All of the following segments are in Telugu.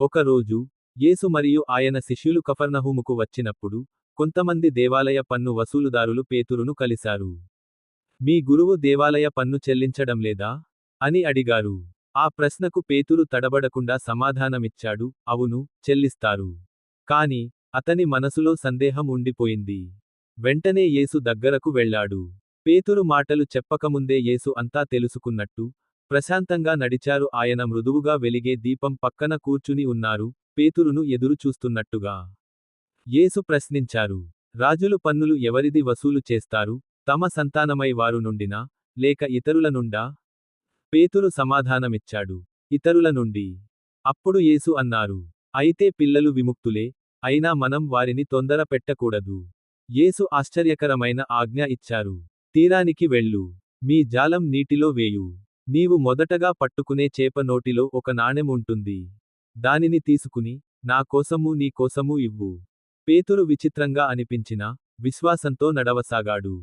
ఒకరోజు యేసు మరియు ఆయన శిష్యులు కఫర్నహూముకు వచ్చినప్పుడు కొంతమంది దేవాలయ పన్ను వసూలుదారులు పేతురును కలిశారు. మీ గురువు దేవాలయ పన్ను చెల్లించడం లేదా అని అడిగారు. ఆ ప్రశ్నకు పేతురు తడబడకుండా సమాధానమిచ్చాడు. అవును చెల్లిస్తారు. కాని అతని మనసులో సందేహం ఉండిపోయింది. వెంటనే యేసు దగ్గరకు వెళ్ళాడు. పేతురు మాటలు చెప్పకముందే యేసు అంతా తెలుసుకున్నట్టు ప్రశాంతంగా నడిచారు. ఆయన మృదువుగా వెలిగే దీపం పక్కన కూర్చుని ఉన్నారు. పేతురును ఎదురు చూస్తున్నట్టుగా యేసు ప్రశ్నించారు. రాజులు పన్నులు ఎవరిది వసూలు చేస్తారు? తమ సంతానమై వారు నుండినా? లేక ఇతరుల నుండా? పేతురు సమాధానమిచ్చాడు. ఇతరుల నుండి? అప్పుడు యేసు అన్నారు. అయితే పిల్లలు విముక్తులే? అయినా మనం వారిని తొందర పెట్టకూడదు. యేసు ఆశ్చర్యకరమైన ఆజ్ఞ ఇచ్చారు. తీరానికి వెళ్ళు. మీ జాలం నీటిలో వేయు. నీవు మొదటగా పట్టుకునే చేప నోటిలో ఒక నాణెం ఉంటుంది. దానిని తీసుకుని నా కోసమూ నీ కోసమూ ఇవ్వు. పేతురు విచిత్రంగా అనిపించిన విశ్వాసంతో నడవసాగాడు.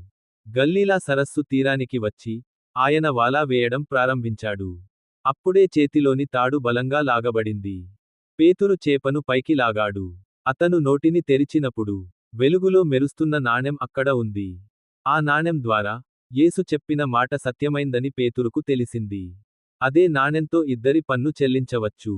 గల్లీలా సరస్సు తీరానికి వచ్చి ఆయన వాలా వేయడం ప్రారంభించాడు. అప్పుడే చేతిలోని తాడు బలంగా లాగబడింది. పేతురు చేపను పైకి లాగాడు. అతను నోటిని తెరిచినప్పుడు వెలుగులో మెరుస్తున్న నాణెం అక్కడ ఉంది. ఆ నాణెం ద్వారా యేసు చెప్పిన మాట సత్యమైందని పేతురుకు తెలిసింది. అదే నాణెంతో ఇద్దరి పన్ను చెల్లించవచ్చు.